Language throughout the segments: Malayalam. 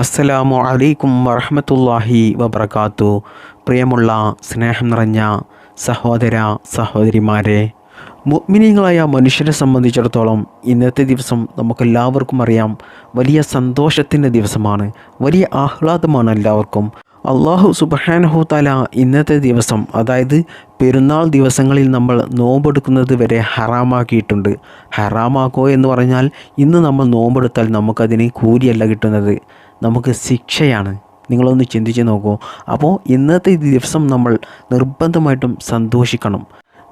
അസ്സലാമു അലൈക്കും വറഹമത്തല്ലാഹി വബർക്കാത്തു പ്രിയമുള്ള സ്നേഹം നിറഞ്ഞ സഹോദര സഹോദരിമാരെ മുഗ്മിനീങ്ങളായ മനുഷ്യരെ സംബന്ധിച്ചിടത്തോളം ഇന്നത്തെ ദിവസം നമുക്കെല്ലാവർക്കും അറിയാം വലിയ സന്തോഷത്തിന്റെ ദിവസമാണ് വലിയ ആഹ്ലാദമാണ് എല്ലാവർക്കും. അള്ളാഹു സുബഹാനഹു താല ഇന്നത്തെ ദിവസം അതായത് പെരുന്നാൾ ദിവസങ്ങളിൽ നമ്മൾ നോമ്പെടുക്കുന്നത് വരെ ഹറാമാക്കിയിട്ടുണ്ട്. ഹറാമാക്കോ എന്ന് പറഞ്ഞാൽ ഇന്ന് നമ്മൾ നോമ്പെടുത്താൽ നമുക്കതിന് കൂലിയല്ല കിട്ടുന്നത്. നമുക്ക് ശിക്ഷയാണ്. നിങ്ങളൊന്ന് ചിന്തിച്ച് നോക്കൂ. അപ്പോൾ ഇന്നത്തെ ദിവസം നമ്മൾ നിർബന്ധമായിട്ടും സന്തോഷിക്കണം.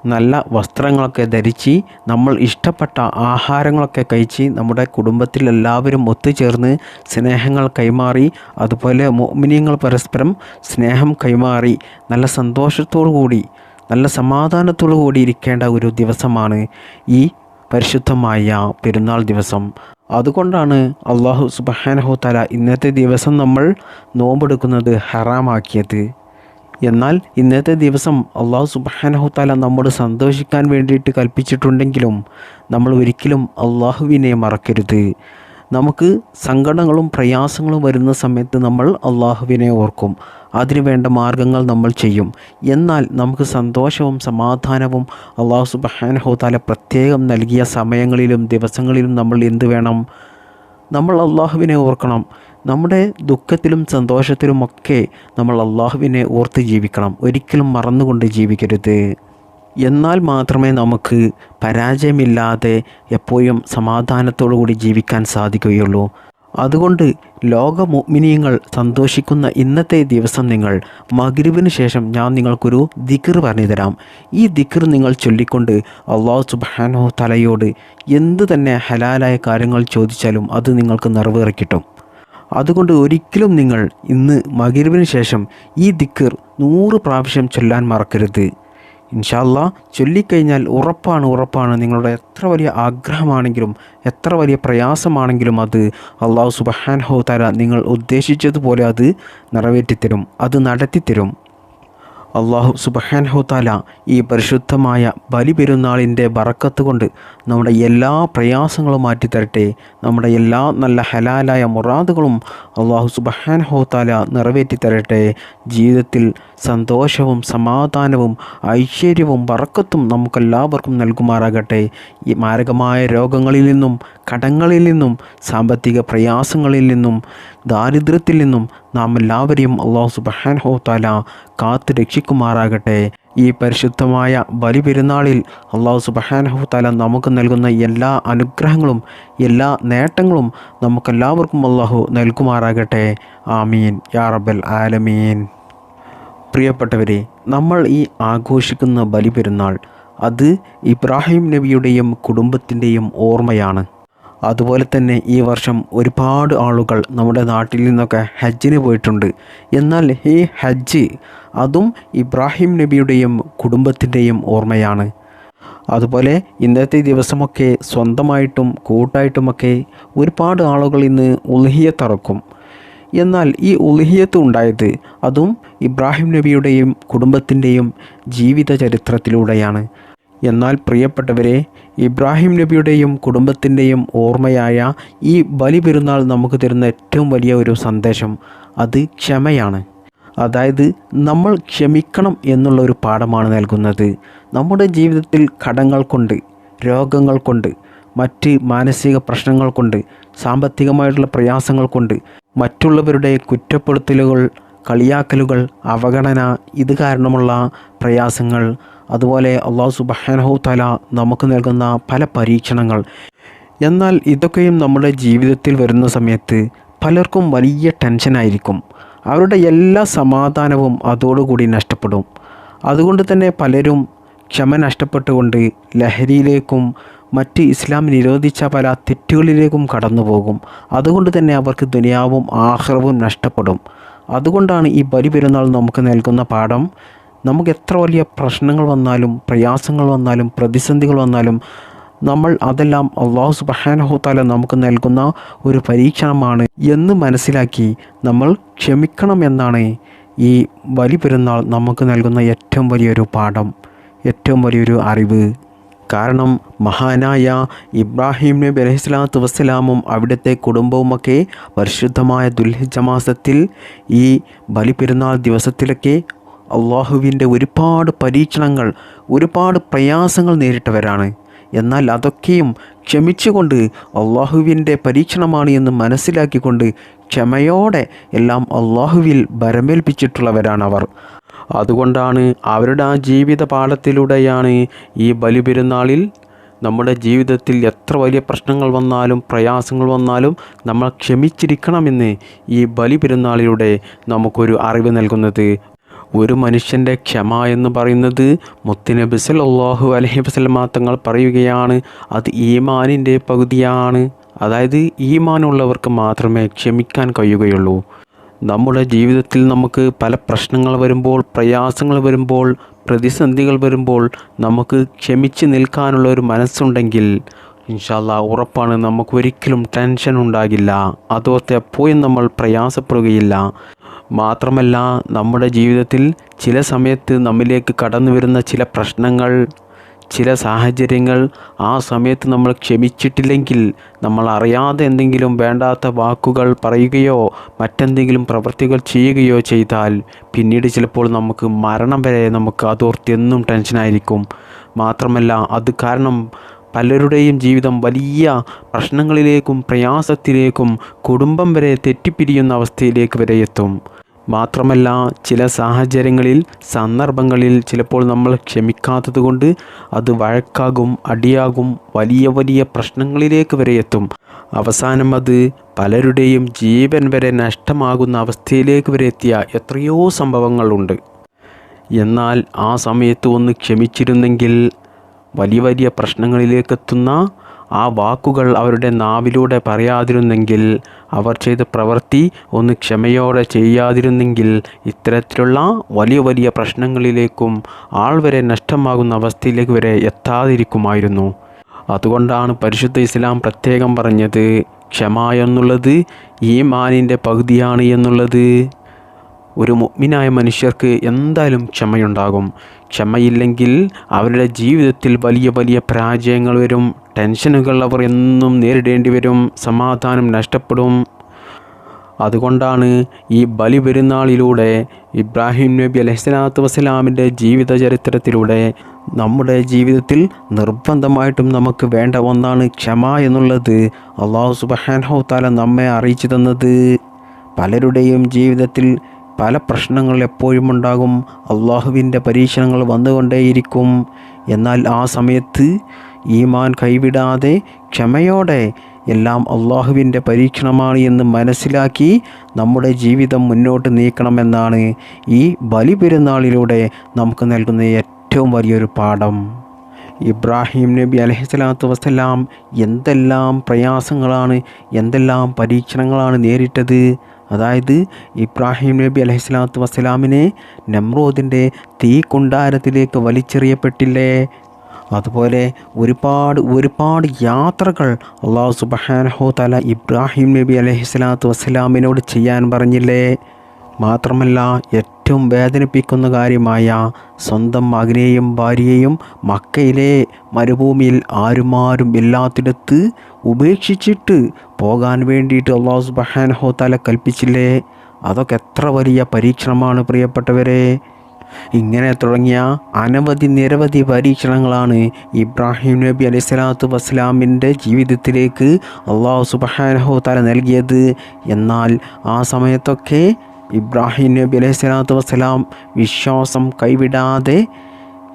നല്ല വസ്ത്രങ്ങളൊക്കെ ധരിച്ച് നമ്മൾ ഇഷ്ടപ്പെട്ട ആഹാരങ്ങളൊക്കെ കഴിച്ച് നമ്മുടെ കുടുംബത്തിൽ എല്ലാവരും ഒത്തുചേർന്ന് സ്നേഹങ്ങൾ കൈമാറി അതുപോലെ മോമിനിയങ്ങൾ പരസ്പരം സ്നേഹം കൈമാറി നല്ല സന്തോഷത്തോടു കൂടി നല്ല സമാധാനത്തോടു കൂടി ഇരിക്കേണ്ട ഒരു ദിവസമാണ് ഈ പരിശുദ്ധമായ പെരുന്നാൾ ദിവസം. അതുകൊണ്ടാണ് അള്ളാഹു സുബഹാനഹു തല ഇന്നത്തെ ദിവസം നമ്മൾ നോമ്പെടുക്കുന്നത് ഹറാമാക്കിയത്. എന്നാൽ ഇന്നത്തെ ദിവസം അള്ളാഹു സുബഹാനഹു തല നമ്മോട് സന്തോഷിക്കാൻ വേണ്ടിയിട്ട് കൽപ്പിച്ചിട്ടുണ്ടെങ്കിലും നമ്മൾ ഒരിക്കലും അള്ളാഹുവിനെ മറക്കരുത്. നമുക്ക് സങ്കടങ്ങളും പ്രയാസങ്ങളും വരുന്ന സമയത്ത് നമ്മൾ അള്ളാഹുവിനെ ഓർക്കും. അതിനുവേണ്ട മാർഗങ്ങൾ നമ്മൾ ചെയ്യും. എന്നാൽ നമുക്ക് സന്തോഷവും സമാധാനവും അള്ളാഹു സുബാനഹോതാല പ്രത്യേകം നൽകിയ സമയങ്ങളിലും ദിവസങ്ങളിലും നമ്മൾ എന്ത് വേണം? നമ്മൾ അള്ളാഹുവിനെ ഓർക്കണം. നമ്മുടെ ദുഃഖത്തിലും സന്തോഷത്തിലുമൊക്കെ നമ്മൾ അള്ളാഹുവിനെ ഓർത്ത് ജീവിക്കണം. ഒരിക്കലും മറന്നുകൊണ്ട് ജീവിക്കരുത്. എന്നാൽ മാത്രമേ നമുക്ക് പരാജയമില്ലാതെ എപ്പോഴും സമാധാനത്തോടു കൂടി ജീവിക്കാൻ സാധിക്കുകയുള്ളൂ. അതുകൊണ്ട് ലോക മുഅ്മിനീങ്ങൾ സന്തോഷിക്കുന്ന ഇന്നത്തെ ദിവസം നിങ്ങൾ മകരുവിന് ശേഷം ഞാൻ നിങ്ങൾക്കൊരു ദിക്കർ പറഞ്ഞു തരാം. ഈ ദിക്കർ നിങ്ങൾ ചൊല്ലിക്കൊണ്ട് അള്ളാഹു സുബാനോ തലയോട് എന്ത് തന്നെ ഹലാലായ കാര്യങ്ങൾ ചോദിച്ചാലും അത് നിങ്ങൾക്ക് നിറവേറിക്കിട്ടും അതുകൊണ്ട് ഒരിക്കലും നിങ്ങൾ ഇന്ന് മകരുവിന് ശേഷം ഈ ദിക്കർ നൂറ് പ്രാവശ്യം ചൊല്ലാൻ മറക്കരുത്. ഇൻഷാല്ല ചൊല്ലിക്കഴിഞ്ഞാൽ ഉറപ്പാണ് ഉറപ്പാണ്. നിങ്ങളുടെ എത്ര വലിയ ആഗ്രഹമാണെങ്കിലും എത്ര വലിയ പ്രയാസമാണെങ്കിലും അത് അള്ളാഹു സുബഹാൻഹോ തര നിങ്ങൾ ഉദ്ദേശിച്ചതുപോലെ അത് നിറവേറ്റിത്തരും അത് നടത്തിത്തരും. അള്ളാഹു സുബഹാൻഹു താല ഈ പരിശുദ്ധമായ ബലി പെരുന്നാളിന്റെ ബറക്കത്ത് കൊണ്ട് നമ്മുടെ എല്ലാ പ്രയാസങ്ങളും മാറ്റിത്തരട്ടെ. നമ്മുടെ എല്ലാ നല്ല ഹലാലായ മുറാദുകളും അള്ളാഹു നിറവേറ്റി തരട്ടെ ജീവിതത്തിൽ സന്തോഷവും സമാധാനവും ഐശ്വര്യവും വറക്കത്തും നമുക്കെല്ലാവർക്കും നൽകുമാറാകട്ടെ. ഈ മാരകമായ രോഗങ്ങളിൽ നിന്നും കടങ്ങളിൽ നിന്നും സാമ്പത്തിക പ്രയാസങ്ങളിൽ നിന്നും ദാരിദ്ര്യത്തിൽ നിന്നും നാം എല്ലാവരെയും അള്ളാഹു സുബഹാൻഹു താല കാത്തു രക്ഷിക്കുമാറാകട്ടെ. ഈ പരിശുദ്ധമായ ബലി പെരുന്നാളിൽ അള്ളാഹു സുബഹാനഹു താല നമുക്ക് നൽകുന്ന എല്ലാ അനുഗ്രഹങ്ങളും എല്ലാ നേട്ടങ്ങളും നമുക്കെല്ലാവർക്കും അള്ളാഹു നൽകുമാറാകട്ടെ. ആമീൻ. യാ റബ്ബൽ ആലമീൻ. പ്രിയപ്പെട്ടവരെ നമ്മൾ ഈ ആഘോഷിക്കുന്ന ബലി പെരുന്നാൾ അത് ഇബ്രാഹിം നബിയുടെയും കുടുംബത്തിന്റെയും ഓർമ്മയാണ്. അതുപോലെ തന്നെ ഈ വർഷം ഒരുപാട് ആളുകൾ നമ്മുടെ നാട്ടിൽ നിന്നൊക്കെ ഹജ്ജിന് പോയിട്ടുണ്ട്. എന്നാൽ ഈ ഹജ്ജ് അതും ഇബ്രാഹിം നബിയുടെയും കുടുംബത്തിന്റെയും ഓർമ്മയാണ്. അതുപോലെ ഇന്നത്തെ ദിവസമൊക്കെ സ്വന്തമായിട്ടും കൂട്ടായിട്ടുമൊക്കെ ഒരുപാട് ആളുകൾ ഇന്ന് ഉൽഹിയത്തറക്കും എന്നാൽ ഈ ഉൽഹിയത്ത് ഉണ്ടായത് അതും ഇബ്രാഹിം നബിയുടെയും കുടുംബത്തിന്റെയും ജീവിത ചരിത്രത്തിലൂടെയാണ് എന്നാൽ പ്രിയപ്പെട്ടവരെ ഇബ്രാഹിം നബിയുടെയും കുടുംബത്തിന്റെയും ഓർമ്മയായ ഈ ബലി പെരുന്നാൾ നമുക്ക് തരുന്ന ഏറ്റവും വലിയ ഒരു സന്ദേശം അത് ക്ഷമയാണ്. അതായത് നമ്മൾ ക്ഷമിക്കണം എന്നുള്ള ഒരു പാഠമാണ് നൽകുന്നത്. നമ്മുടെ ജീവിതത്തിൽ കടങ്ങൾ കൊണ്ട് രോഗങ്ങൾ കൊണ്ട് മറ്റ് മാനസിക പ്രശ്നങ്ങൾ കൊണ്ട് സാമ്പത്തികമായിട്ടുള്ള പ്രയാസങ്ങൾ കൊണ്ട് മറ്റുള്ളവരുടെ കുറ്റപ്പെടുത്തലുകൾ കളിയാക്കലുകൾ അവഗണന ഇത് കാരണമുള്ള പ്രയാസങ്ങൾ അതുപോലെ അള്ളാഹു സുബഹാനഹു തല നമുക്ക് നൽകുന്ന പല പരീക്ഷണങ്ങൾ. എന്നാൽ ഇതൊക്കെയും നമ്മുടെ ജീവിതത്തിൽ വരുന്ന സമയത്ത് പലർക്കും വലിയ ടെൻഷനായിരിക്കും അവരുടെ എല്ലാ സമാധാനവും അതോടുകൂടി നഷ്ടപ്പെടും. അതുകൊണ്ട് തന്നെ പലരും ക്ഷമ നഷ്ടപ്പെട്ടുകൊണ്ട് ലഹരിയിലേക്കും മറ്റ് ഇസ്ലാം നിരോധിച്ച പല തെറ്റുകളിലേക്കും കടന്നു പോകും അതുകൊണ്ട് തന്നെ അവർക്ക് ദുനിയാവും ആഹ്റവും നഷ്ടപ്പെടും. അതുകൊണ്ടാണ് ഈ ബലി പെരുന്നാൾ നമുക്ക് നൽകുന്ന പാഠം. നമുക്ക് എത്ര വലിയ പ്രശ്നങ്ങൾ വന്നാലും പ്രയാസങ്ങൾ വന്നാലും പ്രതിസന്ധികൾ വന്നാലും നമ്മൾ അതെല്ലാം അള്ളാഹു സുബഹാനഹുത്താല നമുക്ക് നൽകുന്ന ഒരു പരീക്ഷണമാണ് എന്ന് മനസ്സിലാക്കി നമ്മൾ ക്ഷമിക്കണം എന്നാണ് ഈ ബലി പെരുന്നാൾ നമുക്ക് നൽകുന്ന ഏറ്റവും വലിയൊരു പാഠം ഏറ്റവും വലിയൊരു അറിവ്. കാരണം മഹാനായ ഇബ്രാഹിം നബി അലഹിസ്ലാത്തു വസ്സലാമും അവിടുത്തെ കുടുംബവുമൊക്കെ പരിശുദ്ധമായ ദുൽഹിജ മാസത്തിൽ ഈ ബലിപെരുന്നാൾ ദിവസത്തിലൊക്കെ അള്ളാഹുവിന്റെ ഒരുപാട് പരീക്ഷണങ്ങൾ ഒരുപാട് പ്രയാസങ്ങൾ നേരിട്ടവരാണ്. എന്നാൽ അതൊക്കെയും ക്ഷമിച്ചുകൊണ്ട് അള്ളാഹുവിന്റെ പരീക്ഷണമാണ് എന്ന് മനസ്സിലാക്കിക്കൊണ്ട് ക്ഷമയോടെ എല്ലാം അള്ളാഹുവിൽ അവർ അതുകൊണ്ടാണ് അവരുടെ ആ ജീവിത പാഠത്തിലൂടെയാണ് ഈ ബലിപെരുന്നാളിൽ നമ്മുടെ ജീവിതത്തിൽ എത്ര വലിയ പ്രശ്നങ്ങൾ വന്നാലും പ്രയാസങ്ങൾ വന്നാലും നമ്മൾ ക്ഷമിച്ചിരിക്കണമെന്ന് ഈ ബലിപെരുന്നാളിലൂടെ നമുക്കൊരു അറിവ് നൽകുന്നത്. ഒരു മനുഷ്യന്റെ ക്ഷമ എന്ന് പറയുന്നത് മുത്തുനബി അള്ളാഹു അലഹി വസല്ലമ തങ്ങൾ പറയുകയാണ് അത് ഈമാനിന്റെ പകുതിയാണ്. അതായത് ഈമാനുള്ളവർക്ക് മാത്രമേ ക്ഷമിക്കാൻ കഴിയുകയുള്ളൂ. നമ്മുടെ ജീവിതത്തിൽ നമുക്ക് പല പ്രശ്നങ്ങൾ വരുമ്പോൾ പ്രയാസങ്ങൾ വരുമ്പോൾ പ്രതിസന്ധികൾ വരുമ്പോൾ നമുക്ക് ക്ഷമിച്ച് നിൽക്കാനുള്ള ഒരു മനസ്സുണ്ടെങ്കിൽ ഇൻഷാല്ല ഉറപ്പാണ് നമുക്ക് ഒരിക്കലും ടെൻഷൻ ഉണ്ടാകില്ല. അതോർത്ത് എപ്പോഴും നമ്മൾ പ്രയാസപ്പെടുകയില്ല. മാത്രമല്ല നമ്മുടെ ജീവിതത്തിൽ ചില സമയത്ത് നമ്മിലേക്ക് കടന്നു വരുന്ന ചില പ്രശ്നങ്ങൾ ചില സാഹചര്യങ്ങൾ ആ സമയത്ത് നമ്മൾ ക്ഷമിച്ചിട്ടില്ലെങ്കിൽ നമ്മൾ അറിയാതെ എന്തെങ്കിലും വേണ്ടാത്ത വാക്കുകൾ പറയുകയോ മറ്റെന്തെങ്കിലും പ്രവൃത്തികൾ ചെയ്യുകയോ ചെയ്താൽ പിന്നീട് ചിലപ്പോൾ നമുക്ക് മരണം വരെ നമുക്ക് അതോർത്ത് എന്നും ടെൻഷനായിരിക്കും മാത്രമല്ല അത് കാരണം പലരുടെയും ജീവിതം വലിയ പ്രശ്നങ്ങളിലേക്കും പ്രയാസത്തിലേക്കും കുടുംബം വരെ തെറ്റിപ്പിരിയുന്ന അവസ്ഥയിലേക്ക് വരെ എത്തും. മാത്രമല്ല ചില സാഹചര്യങ്ങളിൽ സന്ദർഭങ്ങളിൽ ചിലപ്പോൾ നമ്മൾ ക്ഷമിക്കാത്തത് കൊണ്ട് അത് വഴക്കാകും അടിയാകും വലിയ വലിയ പ്രശ്നങ്ങളിലേക്ക് വരെ എത്തും. അവസാനം അത് പലരുടെയും ജീവൻ വരെ നഷ്ടമാകുന്ന അവസ്ഥയിലേക്ക് വരെ എത്തിയ എത്രയോ സംഭവങ്ങളുണ്ട്. എന്നാൽ ആ സമയത്ത് ഒന്ന് ക്ഷമിച്ചിരുന്നെങ്കിൽ വലിയ വലിയ പ്രശ്നങ്ങളിലേക്കെത്തുന്ന ആ വാക്കുകൾ അവരുടെ നാവിലൂടെ പറയാതിരുന്നെങ്കിൽ അവർ ചെയ്ത പ്രവൃത്തി ഒന്ന് ക്ഷമയോടെ ചെയ്യാതിരുന്നെങ്കിൽ ഇത്തരത്തിലുള്ള വലിയ വലിയ പ്രശ്നങ്ങളിലേക്കും ആൾ വരെ നഷ്ടമാകുന്ന അവസ്ഥയിലേക്ക് വരെ എത്താതിരിക്കുമായിരുന്നു. അതുകൊണ്ടാണ് പരിശുദ്ധ ഇസ്ലാം പ്രത്യേകം പറഞ്ഞത് ക്ഷമ എന്നുള്ളത് ഈ മാനിന്റെ പകുതിയാണ് എന്നുള്ളത്. ഒരു മുഗ്മിനായ മനുഷ്യർക്ക് എന്തായാലും ക്ഷമയുണ്ടാകും. ക്ഷമയില്ലെങ്കിൽ അവരുടെ ജീവിതത്തിൽ വലിയ വലിയ പരാജയങ്ങൾ വരും. ടെൻഷനുകൾ അവർ എന്നും നേരിടേണ്ടി വരും. സമാധാനം നഷ്ടപ്പെടും. അതുകൊണ്ടാണ് ഈ ബലി പെരുന്നാളിലൂടെ ഇബ്രാഹിം നബി അലഹ്സലാത്തു വസ്സലാമിന്റെ ജീവിത ചരിത്രത്തിലൂടെ നമ്മുടെ ജീവിതത്തിൽ നിർബന്ധമായിട്ടും നമുക്ക് വേണ്ട ഒന്നാണ് ക്ഷമ എന്നുള്ളത് അള്ളാഹു സുബഹാൻ താല നമ്മെ അറിയിച്ചു തന്നത്. പലരുടെയും ജീവിതത്തിൽ പല പ്രശ്നങ്ങൾ എപ്പോഴും ഉണ്ടാകും. അള്ളാഹുവിന്റെ പരീക്ഷണങ്ങൾ വന്നുകൊണ്ടേയിരിക്കും. എന്നാൽ ആ സമയത്ത് ഈമാൻ കൈവിടാതെ ക്ഷമയോടെ എല്ലാം അള്ളാഹുവിന്റെ പരീക്ഷണമാണ് എന്ന് മനസ്സിലാക്കി നമ്മുടെ ജീവിതം മുന്നോട്ട് നീക്കണമെന്നാണ് ഈ ബലി പെരുന്നാളിലൂടെ നമുക്ക് നൽകുന്ന ഏറ്റവും വലിയൊരു പാഠം. ഇബ്രാഹിം നബി അലഹിസ്ലാത്തു വസ്സലാം എന്തെല്ലാം പ്രയാസങ്ങളാണ് എന്തെല്ലാം പരീക്ഷണങ്ങളാണ് നേരിട്ടത്? അതായത് ഇബ്രാഹിം നബി അലഹിസ്ലാത്തു വസ്സലാമിനെ നമ്രോദിന്റെ തീ കുണ്ടാരത്തിലേക്ക് വലിച്ചെറിയപ്പെട്ടില്ലേ? അതുപോലെ ഒരുപാട് ഒരുപാട് യാത്രകൾ അള്ളാഹു സുബാനഹു തല ഇബ്രാഹിം നബി അലഹിസ്ലാത്തു വസ്സലാമിനോട് ചെയ്യാൻ പറഞ്ഞില്ലേ? മാത്രമല്ല ഏറ്റവും വേദനിപ്പിക്കുന്ന കാര്യമായ സ്വന്തം മകനെയും ഭാര്യയെയും മക്കയിലെ മരുഭൂമിയിൽ ആരുമാരും ഇല്ലാത്തിടത്ത് ഉപേക്ഷിച്ചിട്ട് പോകാൻ വേണ്ടിയിട്ട് അള്ളാഹു സുബഹാനഹോ തല കൽപ്പിച്ചില്ലേ? അതൊക്കെ എത്ര വലിയ പരീക്ഷണമാണ് പ്രിയപ്പെട്ടവരെ. ഇങ്ങനെ തുടങ്ങിയ അനവധി നിരവധി പരീക്ഷണങ്ങളാണ് ഇബ്രാഹിം നബി അലൈഹി സ്വലാത്തു വസ്സലാമിന്റെ ജീവിതത്തിലേക്ക് അള്ളാഹു സുബഹാനഹോ തല നൽകിയത്. എന്നാൽ ആ സമയത്തൊക്കെ ഇബ്രാഹിം നബി അലൈഹി സ്വലാത്തു വസ്സലാം വിശ്വാസം കൈവിടാതെ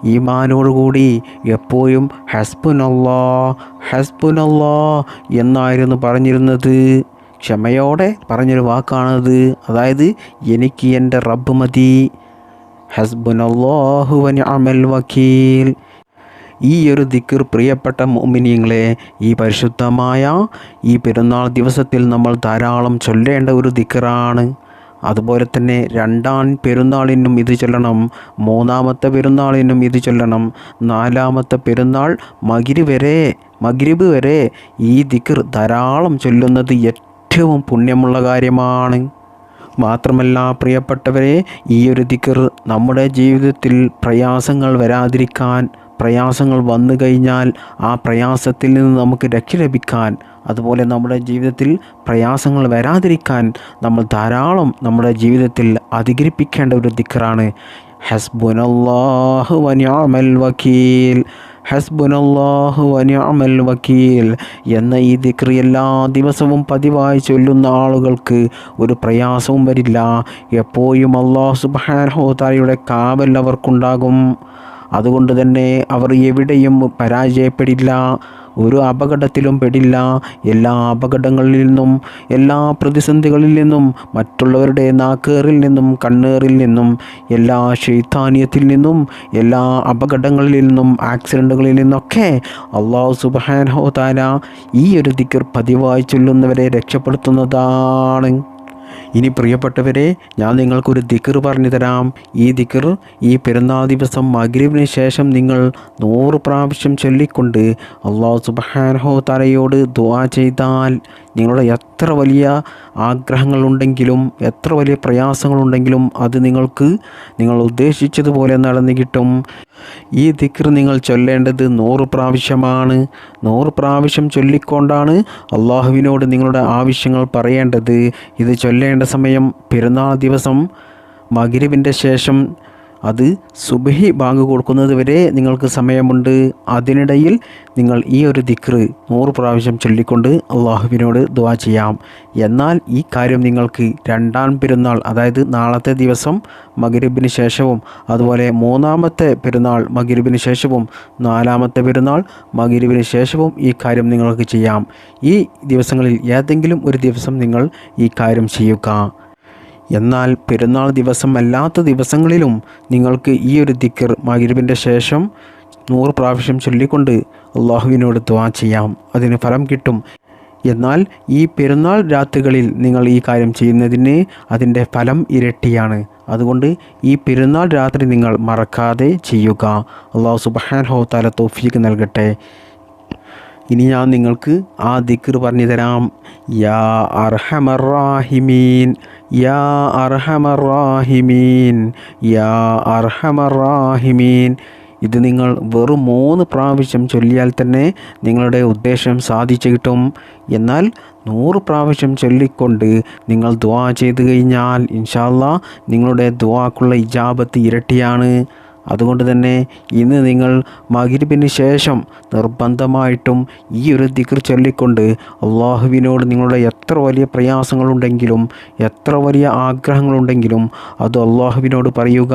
ഈമാനോടുകൂടി എപ്പോഴും ഹസ്ബുനല്ലാ ഹസ്ബുനല്ലോ എന്നായിരുന്നു പറഞ്ഞിരുന്നത്. ക്ഷമയോടെ പറഞ്ഞൊരു വാക്കാണത്. അതായത് എനിക്ക് എന്റെ റബ്ബ് മതി. ഹസ്ബുനല്ലാഹു അമൽ വക്കീൽ. ഈ ഒരു ദിക്കർ പ്രിയപ്പെട്ട മോമിനിയങ്ങളെ ഈ പരിശുദ്ധമായ ഈ പെരുന്നാൾ ദിവസത്തിൽ നമ്മൾ ധാരാളം ചൊല്ലേണ്ട ഒരു ദിക്കറാണ് അതുപോലെ തന്നെ രണ്ടാം പെരുന്നാളിനും ഇത് ചൊല്ലണം മൂന്നാമത്തെ പെരുന്നാളിനും ഇത് ചൊല്ലണം നാലാമത്തെ പെരുന്നാൾ മകിരി വരെ മകിരിബ് വരെ ഈ ദിക്കർ ധാരാളം ചൊല്ലുന്നത് ഏറ്റവും പുണ്യമുള്ള കാര്യമാണ്. മാത്രമല്ല പ്രിയപ്പെട്ടവരെ ഈ ഒരു ദിക്കർ നമ്മുടെ ജീവിതത്തിൽ പ്രയാസങ്ങൾ വരാതിരിക്കാൻ പ്രയാസങ്ങൾ വന്നു കഴിഞ്ഞാൽ ആ പ്രയാസത്തിൽ നിന്ന് നമുക്ക് രക്ഷ ലഭിക്കാൻ അതുപോലെ നമ്മുടെ ജീവിതത്തിൽ പ്രയാസങ്ങൾ വരാതിരിക്കാൻ നമ്മൾ ധാരാളം നമ്മുടെ ജീവിതത്തിൽ അധികരിപ്പിക്കേണ്ട ഒരു ദിക്കറാണ് ഹസ്ബുനല്ലാഹു വനിയാമൽ വക്കീൽ ഹസ്ബുനല്ലാഹു വനിയാമൽ വക്കീൽ എന്ന ഈ ദിക്രി എല്ലാ ദിവസവും പതിവായി ചൊല്ലുന്ന ആളുകൾക്ക് ഒരു പ്രയാസവും വരില്ല. എപ്പോഴും അള്ളാഹു സുബാനഹോതാരയുടെ കാവൽ അവർക്കുണ്ടാകും. അതുകൊണ്ട് തന്നെ അവർ എവിടെയും പരാജയപ്പെടില്ല ഒരു അപകടത്തിലും പെടില്ല. എല്ലാ അപകടങ്ങളിൽ നിന്നും എല്ലാ പ്രതിസന്ധികളിൽ നിന്നും മറ്റുള്ളവരുടെ നാക്കേറിൽ നിന്നും കണ്ണേറിൽ നിന്നും എല്ലാ ശൈത്താന്യത്തിൽ നിന്നും എല്ലാ അപകടങ്ങളിൽ നിന്നും ആക്സിഡന്റുകളിൽ നിന്നൊക്കെ അള്ളാഹു സുബാനോ താര ഈ ഒരു ദിക്കർ പതിവായി ചൊല്ലുന്നവരെ രക്ഷപ്പെടുത്തുന്നതാണ്. ഇനി പ്രിയപ്പെട്ടവരെ ഞാൻ നിങ്ങൾക്കൊരു ദിക്കർ പറഞ്ഞു തരാം. ഈ ദിക്കർ ഈ പെരുന്നാൾ ദിവസം മഗ്രിബിന് ശേഷം നിങ്ങൾ നൂറ് പ്രാവശ്യം ചൊല്ലിക്കൊണ്ട് അള്ളാഹു സുബാനഹോ തലയോട് ദുവാ ചെയ്താൽ നിങ്ങളുടെ എത്ര വലിയ ആഗ്രഹങ്ങളുണ്ടെങ്കിലും എത്ര വലിയ പ്രയാസങ്ങളുണ്ടെങ്കിലും അത് നിങ്ങൾക്ക് നിങ്ങൾ ഉദ്ദേശിച്ചതുപോലെ നടന്നു കിട്ടും. ഈ ദിക്ർ നിങ്ങൾ ചൊല്ലേണ്ടത് നൂറ് പ്രാവശ്യമാണ്. നൂറ് പ്രാവശ്യം ചൊല്ലിക്കൊണ്ടാണ് അള്ളാഹുവിനോട് നിങ്ങളുടെ ആവശ്യങ്ങൾ പറയേണ്ടത്. ഇത് ചൊല്ലേണ്ട സമയം പെരുന്നാൾ ദിവസം മകരിവിന്റെ ശേഷം അത് സുബഹി ബാങ്ക് കൊടുക്കുന്നത് വരെ നിങ്ങൾക്ക് സമയമുണ്ട്. അതിനിടയിൽ നിങ്ങൾ ഈ ഒരു ദിക്റ് നൂറ് പ്രാവശ്യം ചൊല്ലിക്കൊണ്ട് അള്ളാഹുവിനോട് ദുവാ ചെയ്യാം. എന്നാൽ ഈ കാര്യം നിങ്ങൾക്ക് രണ്ടാം പെരുന്നാൾ അതായത് നാളത്തെ ദിവസം മകരബിന് ശേഷവും അതുപോലെ മൂന്നാമത്തെ പെരുന്നാൾ മകരബിന് ശേഷവും നാലാമത്തെ പെരുന്നാൾ മകരബിന് ശേഷവും ഈ കാര്യം നിങ്ങൾക്ക് ചെയ്യാം. ഈ ദിവസങ്ങളിൽ ഏതെങ്കിലും ഒരു ദിവസം നിങ്ങൾ ഈ കാര്യം ചെയ്യുക. എന്നാൽ പെരുന്നാൾ ദിവസം അല്ലാത്ത ദിവസങ്ങളിലും നിങ്ങൾക്ക് ഈ ഒരു ദിക്കർ മകരിബിന്റെ ശേഷം നൂറ് പ്രാവശ്യം ചൊല്ലിക്കൊണ്ട് അള്ളാഹുവിനോട് ദ്വാ ചെയ്യാം. അതിന് ഫലം കിട്ടും. എന്നാൽ ഈ പെരുന്നാൾ രാത്രികളിൽ നിങ്ങൾ ഈ കാര്യം ചെയ്യുന്നതിന് അതിന്റെ ഫലം ഇരട്ടിയാണ്. അതുകൊണ്ട് ഈ പെരുന്നാൾ രാത്രി നിങ്ങൾ മറക്കാതെ ചെയ്യുക. അള്ളാഹു സുബാൻ ഹോ തല തോഫീക്ക് നൽകട്ടെ. ഇനി ഞാൻ നിങ്ങൾക്ക് ആ ദിക്ർ പറഞ്ഞു തരാം യാ അർഹമറാഹിമീൻ യാ അർഹമറാഹിമീൻ യാ അർഹമറാഹിമീൻ ഇത് നിങ്ങൾ വെറും മൂന്ന് പ്രാവശ്യം ചൊല്ലിയാൽ തന്നെ നിങ്ങളുടെ ഉദ്ദേശം സാധിച്ചു കിട്ടും. എന്നാൽ നൂറ് പ്രാവശ്യം ചൊല്ലിക്കൊണ്ട് നിങ്ങൾ ദ്വാ ചെയ്തു കഴിഞ്ഞാൽ ഇൻഷാല്ല നിങ്ങളുടെ ദ്വാക്കുള്ള ഇജാബത്ത് ഇരട്ടിയാണ്. അതുകൊണ്ട് തന്നെ ഇന്ന് നിങ്ങൾ മകരിബിന് ശേഷം നിർബന്ധമായിട്ടും ഈ ഒരു ദിക്ർ ചൊല്ലിക്കൊണ്ട് അള്ളാഹുവിനോട് നിങ്ങളുടെ എത്ര വലിയ പ്രയാസങ്ങളുണ്ടെങ്കിലും എത്ര വലിയ ആഗ്രഹങ്ങളുണ്ടെങ്കിലും അത് അള്ളാഹുവിനോട് പറയുക.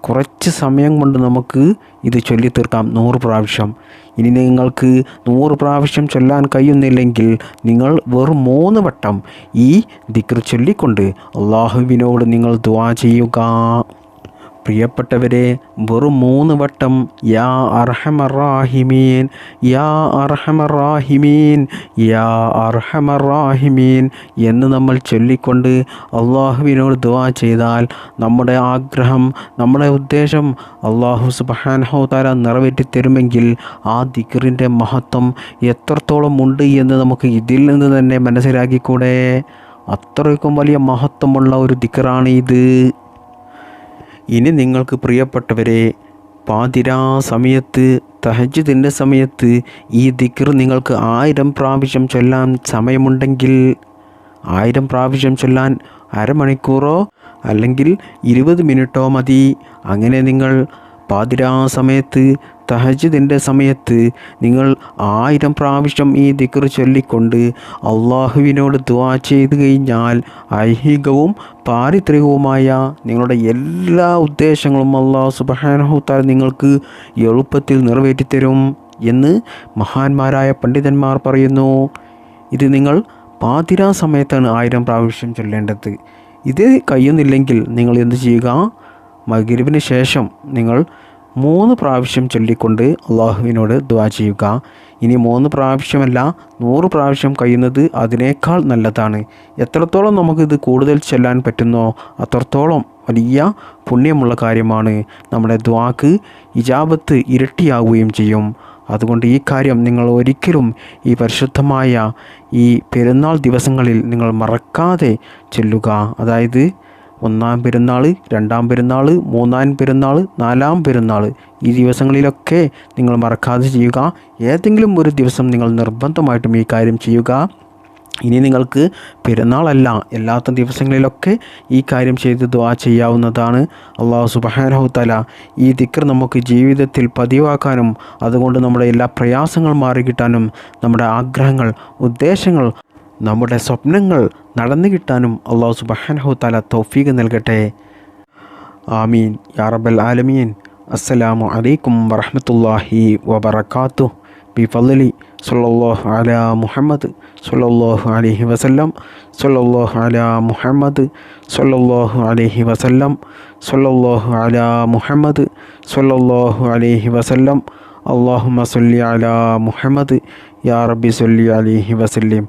കുറച്ച് സമയം കൊണ്ട് നമുക്ക് ഇത് ചൊല്ലി തീർക്കാം നൂറ് പ്രാവശ്യം. ഇനി നിങ്ങൾക്ക് നൂറ് പ്രാവശ്യം ചൊല്ലാൻ കഴിയുന്നില്ലെങ്കിൽ നിങ്ങൾ വെറും മൂന്ന് വട്ടം ഈ ദിക്ർ ചൊല്ലിക്കൊണ്ട് അള്ളാഹുവിനോട് നിങ്ങൾ ദ്വാ ചെയ്യുക. പ്രിയപ്പെട്ടവരെ വെറും മൂന്ന് വട്ടം യാ അർഹമറാഹിമീൻ യാ അർഹമറാഹിമീൻ യാ അർഹമറാഹിമീൻ എന്ന് നമ്മൾ ചൊല്ലിക്കൊണ്ട് അള്ളാഹുവിനോട് ദുവാ ചെയ്താൽ നമ്മുടെ ആഗ്രഹം നമ്മുടെ ഉദ്ദേശം അള്ളാഹു സുബാൻഹോ താര നിറവേറ്റി തരുമെങ്കിൽ ആ ദിക്കറിന്റെ മഹത്വം എത്രത്തോളം ഉണ്ട് എന്ന് നമുക്ക് ഇതിൽ നിന്ന് തന്നെ മനസ്സിലാക്കിക്കൂടെ? അത്രയ്ക്കും വലിയ മഹത്വമുള്ള ഒരു ദിക്കറാണ് ഇത്. ഇനി നിങ്ങൾക്ക് പ്രിയപ്പെട്ടവരെ പാതിരാ സമയത്ത് തഹജിദിന്റെ സമയത്ത് ഈ ദിക്ർ നിങ്ങൾക്ക് ആയിരം പ്രാവശ്യം ചൊല്ലാൻ സമയമുണ്ടെങ്കിൽ ആയിരം പ്രാവശ്യം ചൊല്ലാൻ അരമണിക്കൂറോ അല്ലെങ്കിൽ ഇരുപത് മിനിറ്റോ മതി. അങ്ങനെ നിങ്ങൾ പാതിരാ സമയത്ത് തഹജിദിന്റെ സമയത്ത് നിങ്ങൾ ആയിരം പ്രാവശ്യം ഈ ദിക്കർ ചൊല്ലിക്കൊണ്ട് അള്ളാഹുവിനോട് ദ്വാ ചെയ്ത് കഴിഞ്ഞാൽ ഐഹികവും പാരിത്രികവുമായ നിങ്ങളുടെ എല്ലാ ഉദ്ദേശങ്ങളും അള്ളാഹു സുബാനഹുത്താൽ നിങ്ങൾക്ക് എളുപ്പത്തിൽ നിറവേറ്റിത്തരും എന്ന് മഹാന്മാരായ പണ്ഡിതന്മാർ പറയുന്നു. ഇത് നിങ്ങൾ പാതിരാ സമയത്താണ് ആയിരം പ്രാവശ്യം ചൊല്ലേണ്ടത്. ഇത് കഴിയുന്നില്ലെങ്കിൽ നിങ്ങൾ എന്ത് ചെയ്യുക? മകരിബിന് ശേഷം നിങ്ങൾ മൂന്ന് പ്രാവശ്യം ചൊല്ലിക്കൊണ്ട് അള്ളാഹുവിനോട് ദ്വാ ചെയ്യുക. ഇനി മൂന്ന് പ്രാവശ്യമല്ല നൂറ് പ്രാവശ്യം കഴിയുന്നത് അതിനേക്കാൾ നല്ലതാണ്. എത്രത്തോളം നമുക്കിത് കൂടുതൽ ചെല്ലാൻ പറ്റുന്നോ അത്രത്തോളം വലിയ പുണ്യമുള്ള കാര്യമാണ് നമ്മുടെ ദ്വാക്ക് ഇജാബത്ത് ഇരട്ടിയാവുകയും ചെയ്യും. അതുകൊണ്ട് ഈ കാര്യം നിങ്ങൾ ഒരിക്കലും ഈ പരിശുദ്ധമായ ഈ പെരുന്നാൾ ദിവസങ്ങളിൽ നിങ്ങൾ മറക്കാതെ ചെല്ലുക. അതായത് ഒന്നാം പെരുന്നാൾ രണ്ടാം പെരുന്നാൾ മൂന്നാം പെരുന്നാൾ നാലാം പെരുന്നാൾ ഈ ദിവസങ്ങളിലൊക്കെ നിങ്ങൾ മറക്കാതെ ചെയ്യുക. ഏതെങ്കിലും ഒരു ദിവസം നിങ്ങൾ നിർബന്ധമായിട്ടും ഈ കാര്യം ചെയ്യുക. ഇനി നിങ്ങൾക്ക് പെരുന്നാളല്ല അല്ലാത്ത ദിവസങ്ങളിലൊക്കെ ഈ കാര്യം ചെയ്ത് ദ്വാ ചെയ്യാവുന്നതാണ്. അള്ളാഹു സുബാനഹുത്തല ഈ ദിക്കർ നമുക്ക് ജീവിതത്തിൽ പതിവാക്കാനും അതുകൊണ്ട് നമ്മുടെ എല്ലാ പ്രയാസങ്ങളും മാറിക്കിട്ടാനും നമ്മുടെ ആഗ്രഹങ്ങൾ ഉദ്ദേശങ്ങൾ നമ്മുടെ സ്വപ്നങ്ങൾ നടന്നു കിട്ടാനും അള്ളാഹു സുബാനഹുത്തല തൗഫീഖ് നൽകട്ടെ. ആമീൻ. യാറബൽ ആലമീൻ. അസ്സലാമു അലൈക്കും വറഹമത്തല്ലാഹി വറഹ്മത്തുള്ളാഹി ബി ഫലി സല്ലല്ലാഹു അല മുഹമ്മദ് സല്ലല്ലാഹു അലഹി വസല്ലം സല്ലല്ലാഹു അല മുഹമ്മദ് സല്ലല്ലാഹു അലഹി വസല്ലം സല്ലല്ലാഹു അല മുഹമ്മദ് സല്ലല്ലാഹു അലഹി വസല്ലം. അല്ലാഹുമ്മ സല്ലി അല മുഹമ്മദ് യാ റബ്ബി സല്ലി അലൈഹി വസല്ലം.